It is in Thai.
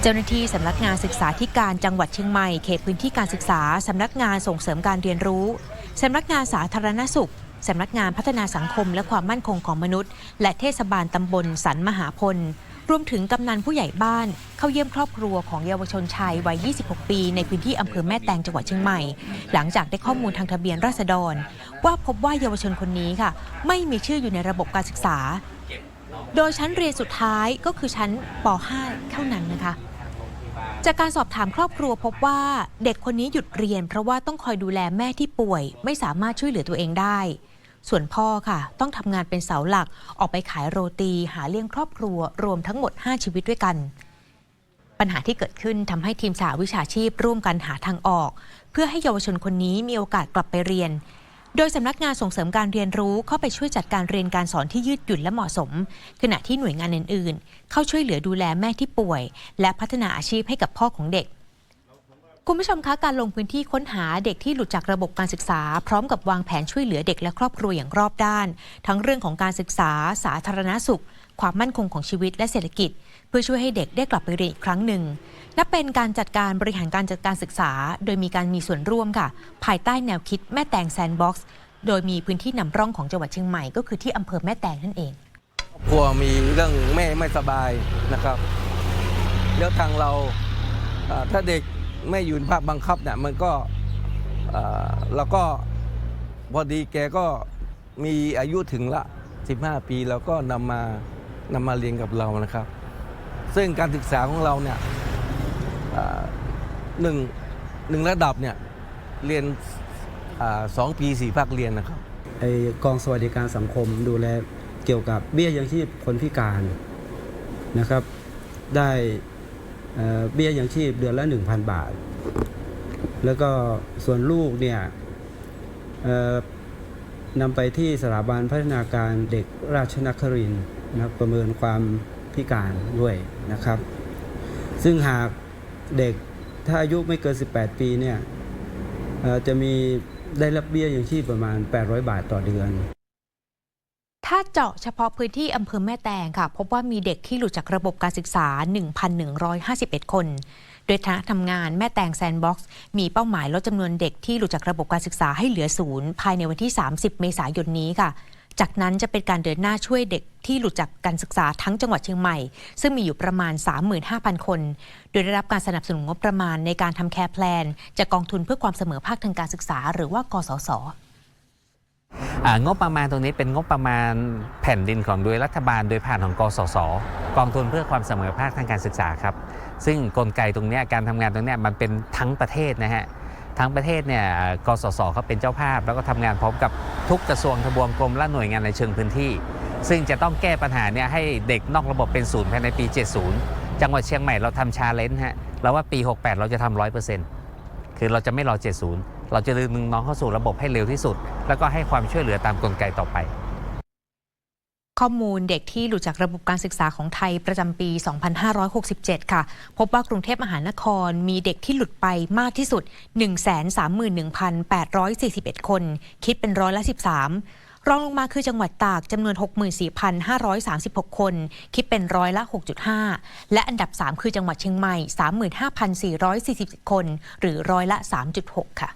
เจ้าหน้าที่สำนักงานศึกษาธิการจังหวัดเชียงใหม่เขตพื้นที่การศึกษาสำนักงานส่งเสริมการเรียนรู้สำนักงานสาธารณสุขสำนักงานพัฒนาสังคมและความมั่นคงของมนุษย์ และเทศบาลตำบลสันมหาพล รวมถึงกำนันผู้ใหญ่บ้าน เข้าเยี่ยมครอบครัวของเยาวชนชายวัย 26 ปี ในพื้นที่อำเภอแม่แตงจังหวัดเชียงใหม่ หลังจากได้ข้อมูลทางทะเบียนราษฎร ว่าพบว่าเยาวชนคนนี้ค่ะ ไม่มีชื่ออยู่ในระบบการศึกษา โดยชั้นเรียนสุดท้ายก็คือชั้นป .5 เท่านั้นนะคะ จากการสอบถามครอบครัวพบว่าเด็กคนนี้หยุดเรียน เพราะว่าต้องคอยดูแลแม่ที่ป่วย ไม่สามารถช่วยเหลือตัวเองได้ ส่วนพ่อค่ะ ต้องทำงานเป็นเสาหลักออกไปขายโรตี หาเลี้ยงครอบครัวรวมทั้งหมด 5 ชีวิตด้วยกัน ปัญหาที่เกิดขึ้นทำให้ทีมสาวิชาชีพร่วมกันหาทางออก เพื่อให้เยาวชนคนนี้มีโอกาสกลับไปเรียน โดยสำนักงานส่งเสริมการเรียนรู้เข้าไปช่วยจัดการเรียนการสอนที่ยืดหยุ่นและเหมาะสม ขณะที่หน่วยงานอื่น ๆ เข้าช่วยเหลือดูแลแม่ที่ป่วย และพัฒนาอาชีพให้กับพ่อของเด็ก คุณผู้ชมคะการลงพื้นที่ค้นหาเด็กที่หลุดจากระบบการศึกษา พร้อมกับวางแผนช่วยเหลือเด็กและครอบครัวอย่างรอบด้าน ทั้งเรื่องของการศึกษา สาธารณสุข ความมั่นคงของชีวิตและเศรษฐกิจ เพื่อช่วยให้เด็กได้กลับไปเรียนอีกครั้งหนึ่งนับเป็นการจัดการบริหารการจัดการศึกษา โดยมีการมีส่วนร่วมค่ะ ภายใต้แนวคิดแม่แตงแซนด์บ็อกซ์โดยมีพื้นที่นำร่องของจังหวัดเชียงใหม่ก็คือที่อำเภอแม่แตงนั่นเองกลัวมีเรื่องแม่ไม่สบายนะครับ แล้วทางเราถ้าเด็ก ไม่อยู่ในภาพบังคับเนี่ยมันก็เอ่อเราก็พอดีแกก็มีอายุถึงละ 15 ปีเราก็นำมานำมาเรียนกับเรานะครับ ซึ่งการศึกษาของเราเนี่ยหนึ่งหนึ่งระดับเนี่ยเรียนอสองปีสี่ภาคเรียนนะครับไอกองสวัสดิการสังคมดูแลเกี่ยวกับเบี้ยยังชีพคนพิการนะครับ ได้ เบี้ยยังชีพเดือนละ 1,000 บาท แล้วก็ส่วนลูกเนี่ยนำไปที่สถาบันพัฒนาการเด็กราชนครินนะประเมินความพิการด้วยนะครับ ซึ่งหากเด็กถ้าอายุไม่เกิน 18 ปีเนี่ยจะมีได้รับเบี้ยยังชีพประมาณ 800 บาทต่อเดือน ถ้าเจาะเฉพาะพื้นที่อำเภอแม่แตงค่ะ พบว่ามีเด็กที่หลุดจากระบบการศึกษา 1,151 คน โดยคณะทำงานแม่แตงแซนด์บ็อกซ์มีเป้าหมายลดจำนวนเด็กที่หลุดจากระบบการศึกษาให้เหลือศูนย์ภายในวันที่ 30 เมษายนนี้ค่ะ จากนั้นจะเป็นการเดินหน้าช่วยเด็กที่หลุดจากการศึกษาทั้งจังหวัดเชียงใหม่ ซึ่งมีอยู่ประมาณ 35,000 คน โดยได้รับการสนับสนุนงบประมาณในการทำแคร์แพลนจากกองทุนเพื่อความเสมอภาคทางการศึกษา หรือว่ากสศ งบประมาณตรงนี้เป็นงบประมาณแผ่นดินของโดยรัฐบาลโดยผ่านของกสศกองทุนเพื่อความเสมอภาคทางการศึกษาครับ ซึ่งกลไกตรงนี้การทำงานตรงนี้มันเป็นทั้งประเทศนะฮะทั้งประเทศเนี่ยกสศเขาเป็นเจ้าภาพ แล้วก็ทำงานพร้อมกับทุกกระทรวงทบวงกรมและหน่วยงานในเชิงพื้นที่ ซึ่งจะต้องแก้ปัญหาเนี่ยให้เด็กนอกระบบเป็นศูนย์ภายในปี 70 จังหวัดเชียงใหม่เราทำชาเลนจ์ฮะเราว่าปี 68 เราจะทำร้อยเปอร์เซ็นต์คือเราจะไม่รอ 70 เราจะดึงน้องเข้าสู่ระบบให้เร็วที่สุด แล้วก็ให้ความช่วยเหลือตามกลไกต่อไปข้อมูลเด็กที่หลุดจากระบบการศึกษาของไทยประจำปี 2567 ค่ะ พบว่ากรุงเทพมหานครมีเด็กที่หลุดไปมากที่สุด 131,841 คน คิดเป็นร้อยละ 13 รองลงมาคือจังหวัดตากจำนวน 64,536 คน คิดเป็นร้อยละ 6.5 และอันดับ 3 คือจังหวัดเชียงใหม่ 35,440คน หรือร้อยละ 3.6 ค่ะ